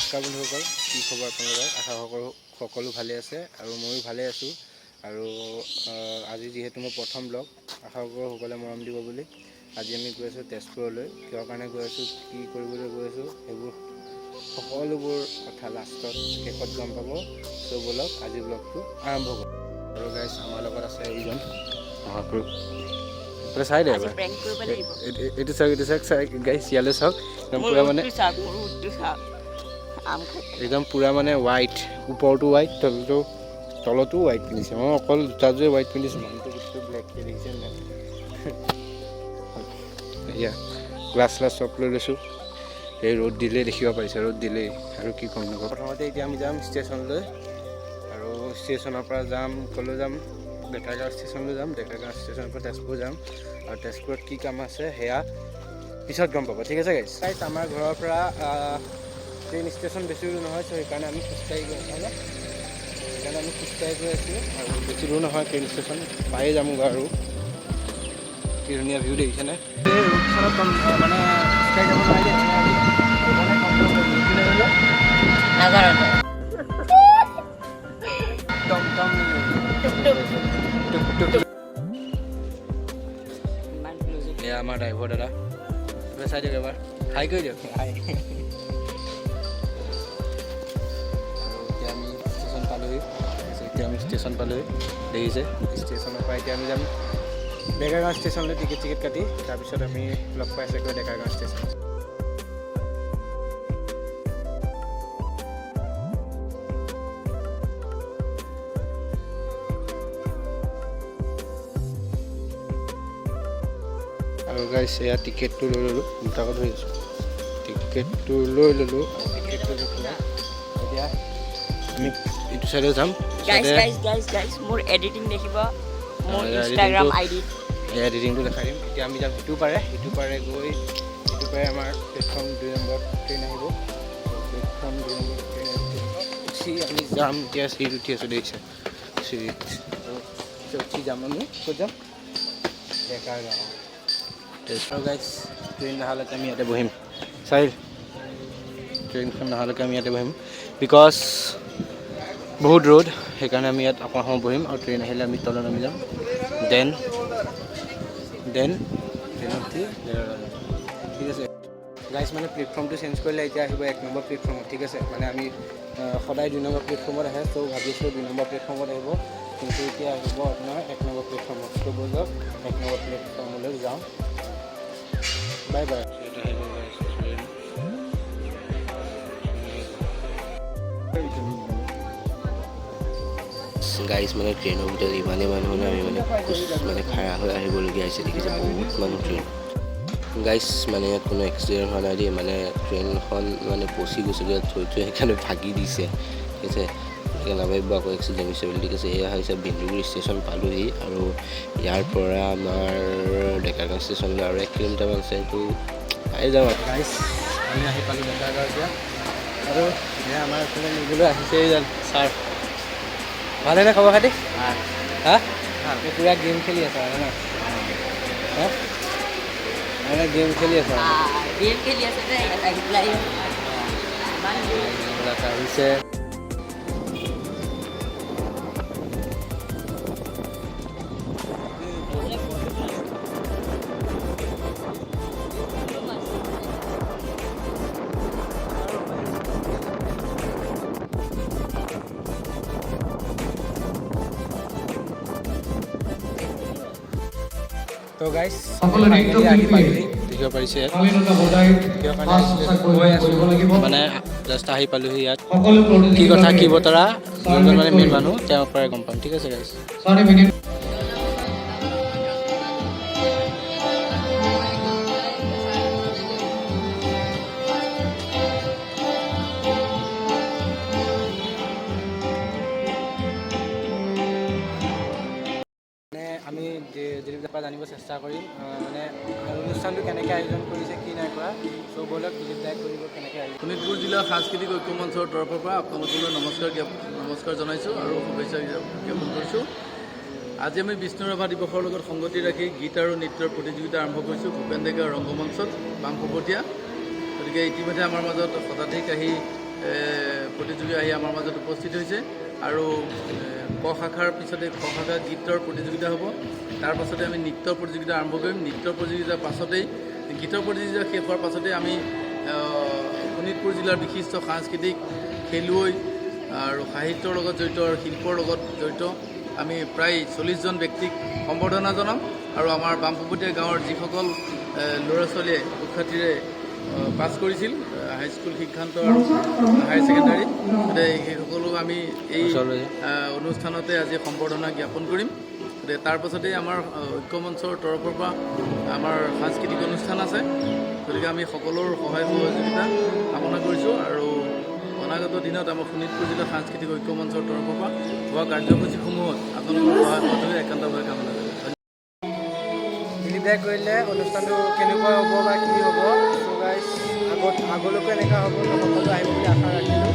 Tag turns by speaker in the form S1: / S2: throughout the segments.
S1: নমস্কাৰ বন্ধুসকল কি খবৰ আপোনালোকৰ? আশা সকলো সকলো ভালে আছে আৰু ময়ো ভালে আছোঁ। আৰু আজি যিহেতু মোৰ প্ৰথম ব্লগ আশা কৰোঁ সকলোৱে মৰম দিব বুলি। আজি আমি গৈ আছোঁ তেজপুৰলৈ। কিহৰ কাৰণে গৈ আছোঁ কি কৰিবলৈ গৈ আছোঁ সেইবোৰ সকলোবোৰ কথা লাষ্টত শেষত গম পাব। চ' ব'লক আজি ব্লগটো আৰম্ভ কৰোঁ। আৰু গাইছ আমাৰ লগত আছে এইজন মহাপুৰুষ। চাই দে এইটো চাওক এইটো চাওক গাইছ ইয়ালৈ চাওক। একদম পূৰা মানে একদম পূৰা মানে হোৱাইট ওপৰতো হোৱাইট তলতো তলতো হোৱাইট পিন্ধিছে। মই অকল দুটাযোৰে হোৱাইট পিন্ধিছোঁ। মানুহটো গোটেইটো ব্লেককৈ দেখিছে এয়া গ্লাছ শ্লাছ চব লৈ লৈছোঁ। এই ৰ'দ দিলেই দেখিব পাৰিছে, ৰ'দ দিলেই। আৰু কি ক'ম নকওঁ প্ৰথমতে এতিয়া আমি যাম ষ্টেচনলৈ। আৰু ষ্টেচনৰ পৰা যাম, ক'লৈ যাম? ডেকাৰগাঁও ষ্টেচনলৈ যাম। ডেকাৰগাঁও ষ্টেচনৰ পৰা তেজপুৰ যাম। আৰু তেজপুৰত কি কাম আছে, সেয়া পিছত গম পাব। ঠিক আছে গাইছ আমাৰ ঘৰৰ পৰা ট্ৰেইন ষ্টেচন বেছি দূৰ নহয় চ' সেইকাৰণে আমি খোজকাঢ়ি গৈ আছোঁ সেইকাৰণে আমি খোজকাঢ়ি গৈ আছোঁ। আৰু বেছি দূৰ নহয় ট্ৰেইন ষ্টেচন পায়েই যামগৈ আৰু। কি ধুনীয়া ভিউ দেখিছেনে মানে খোজকাঢ়ি যাব নোৱাৰি দেই। আমি সেইকাৰণে কম কম কৰি ইপিনে গ'লে
S2: নাজানো
S1: টম টম
S2: টুক ত।
S1: আমাৰ ড্ৰাইভাৰ দাদা। চাই দিয়ক এবাৰ। হাই কৰি দিয়ক। হাই এতিয়া আমি ষ্টেচন পালোহি দেখিছে। ষ্টেচনৰ পৰা এতিয়া আমি যাম। ডেকাৰগাঁও ষ্টেচনলৈ টিকেট চিকেট কাটি তাৰপিছত আমি লগ পাই আছেগৈ ডেকাৰগাঁও ষ্টেচন আৰু গাইছ এয়া টিকেটটো লৈ ল'লোঁ। দুটাকৈ ধৰি আছোঁ। টিকেটটো লৈ ল'লোঁ। টিকেটটো লৈ পেলাই এতিয়া আমি এইটো যাম
S2: guys, guys, guys, মোৰ এডিটিং দেখিব মোৰ ইনষ্টাগ্ৰাম আইডিত
S1: এডিটিংটো দেখাই দিম। এতিয়া আমি যাম সিটো পাৰে সিটো পাৰে গৈ সিটো পাৰে আমাৰ প্লেটফৰ্ম দুই নম্বৰ ট্ৰেইন আহিব। প্লেটফৰ্ম দুই নম্বৰ ট্ৰেইন উঠি আমি যাম এতিয়া চিৰিত উঠি আছোঁ দেখিছে। চিৰিত উঠি যাম আমি ক'ত যাম? ডেকাৰ গাঁও। তেজপুৰ গাইছ ট্ৰেইন নহালৈকে আমি ইয়াতে বহিম। চাইল ট্ৰেইনখন নহালৈকে আমি ইয়াতে বহিম। বিকজ বহুত ৰ'দ, সেইকাৰণে আমি ইয়াত অকণ সময় বহিম আৰু ট্ৰেইন আহিলে আমি তলত নামি যাম। দেন দেন ট্ৰেইনত ঠিক আছে। গাইজ মানে প্লেটফৰ্মটো চেঞ্জ কৰিলে এতিয়া আহিব এক নম্বৰ প্লেটফৰ্মত ঠিক আছে। মানে আমি সদায় দুই নম্বৰ প্লেটফৰ্মত আহে ত' ভাবিছিলোঁ দুই নম্বৰ প্লেটফৰ্মত আহিব। কিন্তু এতিয়া আহিব আপোনাৰ এক নম্বৰ প্লেটফৰ্মত ত' ব'লক এক নম্বৰ প্লেটফৰ্মলৈ যাওঁ। বাই বাই
S3: গাইজ মানে ট্ৰেইনৰ ভিতৰত ইমানেই মানুহ মানে আমি মানে মানে খাৰা হৈ আহিবলগীয়া হৈছে, দেখিছে বহুত মানুহ ট্ৰেইন গাইজ মানে ইয়াত কোনো এক্সিডেণ্ট হোৱা নাই দেই মানে ট্ৰেইনখন মানে পচি গৈছিলে থৈ থৈ সেইকাৰণে ভাগি দিছে। ঠিক আছে? গতিকে নাভাবিব আকৌ এক্সিডেণ্ট হৈছে বুলি, ঠিক আছে? এয়া হৈছে বিন্দুগুৰি ষ্টেচন পালোহি আৰু ইয়াৰ পৰা আমাৰ ডেকাৰগাঁও ষ্টেচনলৈ আৰু এক কিলোমিটাৰমান আছে, সেইটো পাই আৰু।
S1: গাইজ আমি আহি পালোঁ ডেকাৰগাঁও এতিয়া আৰু আমাৰ এইফালে নিবলৈ আহিছে ছাৰ। ভালেনে খবৰ খাতি? হা? পূৰা গেম খেলি আছা আৰু ন? হা? মানে গেম খেলি আছা?
S2: গেম খেলি আছে যে আহি
S1: পালোহি দেখিব পাৰিছে। ইয়াত কিহৰ কাৰণে মানে জাষ্ট আহি পালোহি ইয়াত।
S4: সকলো
S1: কি কথা কি বতৰা? যোনজন মানে মেইন মানুহ তেওঁৰ পৰাই গম পাম। ঠিক আছে গাইছ জানিব চেষ্টা কৰিম। মানে অনুষ্ঠানটো কেনেকৈ আয়োজন কৰিছে, কি নাই কৰা চ' ব'লক দিলীপ কৰিব কেনেকৈ আয়োজন
S5: শোণিতপুৰ জিলা সাংস্কৃতিক ঐক্য মঞ্চৰ তৰফৰ পৰা আপোনালোকলৈ নমস্কাৰ নমস্কাৰ জনাইছোঁ আৰু শুভেচ্ছা জ্ঞাপন কৰিছোঁ। আজি আমি বিষ্ণু ৰাভা দিৱসৰ লগত সংগতি ৰাখি গীত আৰু নৃত্যৰ প্ৰতিযোগিতা আৰম্ভ কৰিছোঁ ভূপেন ডেকা ৰংগমঞ্চত বামপপটীয়া গতিকে ইতিমধ্যে আমাৰ মাজত শতাধিক আহি প্ৰতিযোগী আহি আমাৰ মাজত উপস্থিত হৈছে। আৰু ক শাখাৰ পিছতে খ শাখাৰ গীতৰ প্ৰতিযোগিতা হ'ব। তাৰ পাছতে আমি নৃত্যৰ প্ৰতিযোগিতা আৰম্ভ কৰিম। নৃত্যৰ প্ৰতিযোগিতাৰ পাছতেই গীতৰ প্ৰতিযোগিতা শেষ হোৱাৰ পাছতেই আমি শোণিতপুৰ জিলাৰ বিশিষ্ট সাংস্কৃতিক খেলুৱৈ আৰু সাহিত্যৰ লগত জড়িত আৰু শিল্পৰ লগত জড়িত আমি প্ৰায় চল্লিছজন ব্যক্তিক সম্বৰ্ধনা জনাম। আৰু আমাৰ বামপুপটীয়া গাঁৱৰ যিসকল ল'ৰা ছোৱালীয়ে আহ, পাছ কৰিছিল হাইস্কুল শিক্ষান্ত আৰু হায়াৰ ছেকেণ্ডাৰী গতিকে সেইসকলক আমি এই অনুষ্ঠানতে আজি সম্বৰ্ধনা জ্ঞাপন কৰিম। গতিকে তাৰ পাছতেই আমাৰ আহ, ঐক্যমঞ্চৰ তৰফৰ পৰা আমাৰ সাংস্কৃতিক অনুষ্ঠান আছে। গতিকে আমি সকলোৰ সহায় সহযোগিতা কামনা কৰিছোঁ আৰু অনাগত দিনত আমাৰ শোণিতপুৰ জিলা সাংস্কৃতিক ঐক্য মঞ্চৰ তৰফৰ পৰা হোৱা কাৰ্যসূচীসমূহত আপোনালোকৰ সহায় সহযোগিতা একান্তভাৱে কামনা কৰিছোঁ।
S1: দিলীপ দাই কৰিলে অনুষ্ঠানটো কেনেকুৱা হ'ব বা কি হ'ব? আগলৈকে এনেকুৱা হ'ব সকলো আহিব বুলি আশা ৰাখিলোঁ।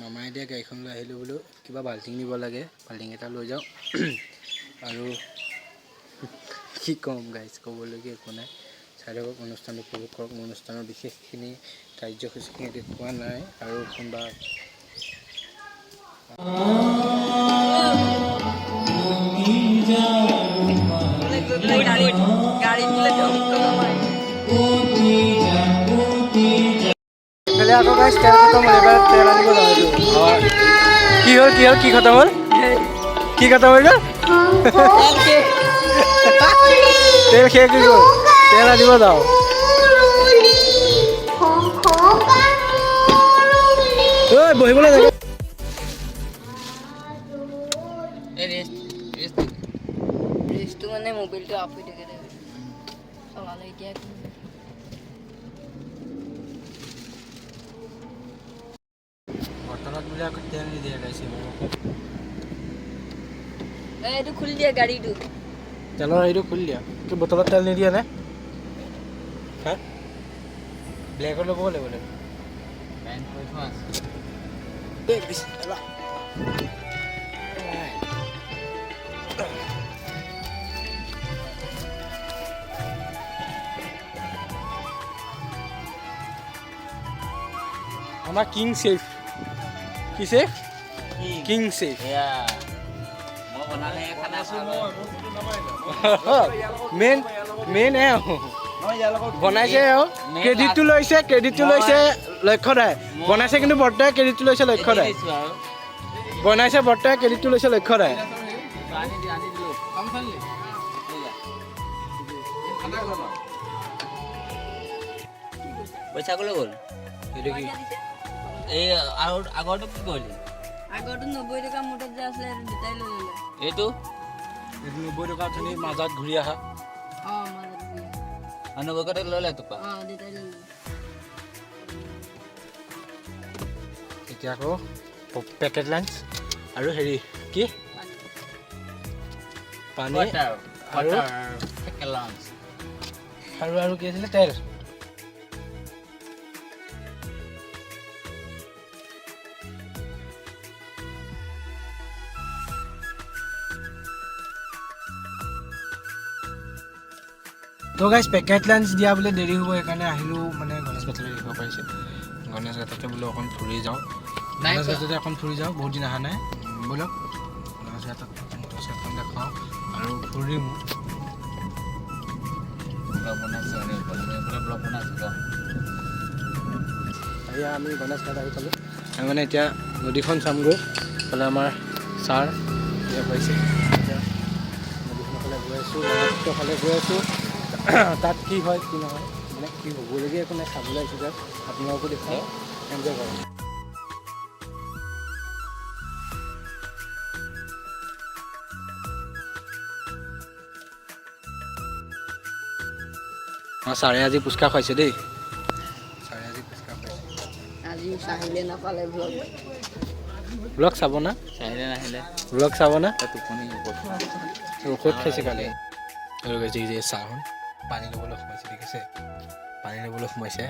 S1: মামাই দিয়া গাড়ীখন লৈ আহিলোঁ বোলো, কিবা বাল্টিং নিব লাগে, বাল্টিং এটা লৈ যাওঁ। আৰু কি ক'ম গাইজ ক'বলগীয়া একো নাই। চাই থাকক অনুষ্ঠানটো উপভোগ কৰক, অনুষ্ঠানৰ বিশেষখিনি কাৰ্যসূচীখিনি দেখুওৱা নাই। আৰু কোনোবা আকৌ গাইজ তেল খতম হ'ল এবাৰ তেল আনিব নহয় কি হ'ল কি হ'ল কি খতম হ'ল কি খতম হৈ গ'ল তেল শেষ হৈ গ'ল তেল আনিব যাওঁ বহিবলৈ
S2: ৰেষ্টটো মানে মোবাইলটো আপ হৈ থাকে চলালে এতিয়া
S1: বৰ্তমানত তেল নিদিয়ে
S2: এইটো খুলি দিয়া গাড়ীটো
S1: তেলৰ হেৰিটো খুলি দিয়া। কি বটলত তেল নিদিয়ে নে। হা ব্লেকত ল'ব লাগিব আমাৰ কিং চেফ কি chef king chef main main এ বনাইছে আৰু ক্ৰেডিটটো লৈছে ক্ৰেডিটটো লৈছে লক্ষ্য দাই বনাইছে কিন্তু বৰ্তাই ক্ৰেডিটটো লৈছে লক্ষ্য দাই বনাইছে বৰ্তাই ক্ৰেডিটটো লৈছে লক্ষ্য দাই
S3: পইচা ক'লৈ গ'ল?
S1: কি?
S3: এই আৰু আগৰটো কি কৰিলি?
S2: আগৰটো নব্বৈ টকা মুঠত যে আছিলে সেইটো দুটাই লৈ ল'লে।
S3: এইটো?
S1: এইটো নব্বৈ টকা অথনি মাজত ঘূৰি অহা
S2: অঁ মাজত গৈ।
S3: নব্বৈ ল'লে তোপা
S2: অঁ দুটাই ল'লে।
S1: এতিয়া আকৌ পেকেট লাঞ্চ আৰু হেৰি কি? পানী। আৰু আৰু আৰু কি আছিলে? তেল। তো গাইজ পেকেট লাঞ্চ দিয়া বোলে দেৰি হ'ব সেইকাৰণে আহিলোঁ মানে গণেশ ঘাটলৈ দেখিব পাৰিছে। গণেশ ঘাটতে বোলো অকণ ফুৰি যাওঁ। গণেশ ঘাটতে অকণ ফুৰি যাওঁ বহুত দিন অহা নাই। ব'লক গণেশ ঘাটত গণেশ ঘাটখন দেখাওঁ আৰু ফুৰিম। এয়া আমি গণেশ ঘাট আহি পালোঁ। আমি মানে এতিয়া নদীখন চামগৈ। ফালে আমাৰ ছাৰ এতিয়া পাইছে এতিয়া নদীখনৰ ফালে গৈ আছোঁ ফালে গৈ আছোঁ। তাত কি হয় কি নহয়? মানে কি হ'বলগীয়া একো নাই চাবলৈ আহিছোঁ তাত আপোনালোকো দেখুৱাওঁ এনজয় কৰক। অঁ ছাৰে আজি পুচকা খুৱাইছে দেই। ছাৰে আজি পুচকা খুৱাইছে।
S2: আজি চাহিলে নাপালে ভ্লগ
S1: ব্লগ চাব না?
S3: চাহিলে নাহিলে।
S1: ব্লগ চাব না?
S3: টোপনি
S1: ঔষধ খাইছে কালি। আৰু যে চাহখন পানী ল'বলৈ সোমাইছে, ঠিক আছে? পানী ল'বলৈ সোমাইছে।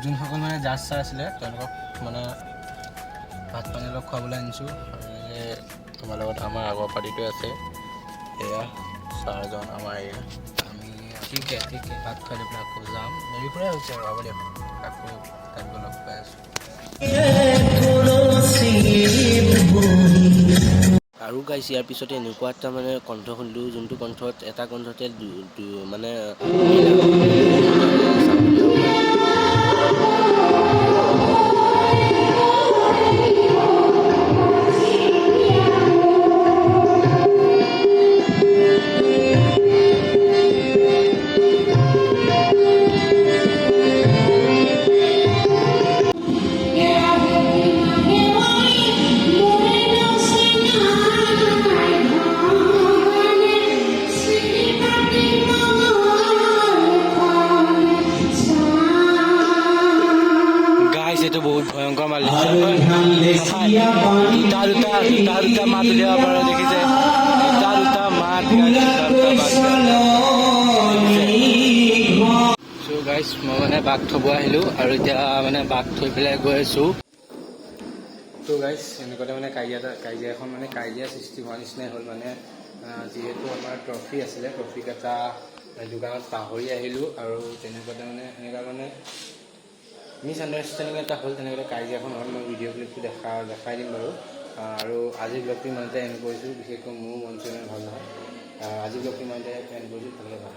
S1: যোনসকল মানে জাজ চাৰ আছিলে, তেওঁলোকক মানে ভাত পানী অলপ খুৱাবলৈ আনিছোঁ। আমাৰ লগত আমাৰ আগৰ পাৰ্টিটো আছে। এয়া চাৰজন আমাৰ এয়া আমি ঠিকে ঠিকে ভাত খাই লৈ আকৌ যাম। হেৰি পৰাই হৈছে আৰু হ'ব দিয়ক। আকৌ তাত লগ পাই আছোঁ।
S3: গাইছ ইয়াৰ পিছতে এনেকুৱা এটা মানে কণ্ঠ শুনিলোঁ যোনটো কণ্ঠত এটা কণ্ঠতে মানে
S1: এইটো বহুত ভয়ংকৰ মাল দুটা দুটা দুটা দুটা মাত উলিয়াব পাৰে দেখিছে। চ' মই মানে বাঘ থ'ব আহিলোঁ আৰু এতিয়া মানে বাঘ থৈ পেলাই গৈ আছোঁ। ত' গাইছ এনেকুৱাতে মানে কাজিয়া এটা কাজিয়া এখন মানে কাজিয়া সৃষ্টি হোৱা নিচিনাই হ'ল মানে যিহেতু আমাৰ ট্ৰফি আছিলে ট্ৰফি এটা দোকানত পাহৰি আহিলোঁ আৰু তেনেকুৱাতে মানে এনেকুৱা মানে মিছ আণ্ডাৰষ্টেণ্ডিং এটা হ'ল তেনেকৈ কাজিয়াখন হ'ল মই ভিডিঅ' ক্লিপটো দেখা দেখাই দিম বাৰু। আৰু আজিৰ ব্লগটো ইমানতে এণ্ড কৰিছোঁ বিশেষকৈ মোৰো মন চন ভাল নহয়। আজিৰ ব্লগটো ইমানতে এণ্ড কৰিছোঁ ভালে ভাল।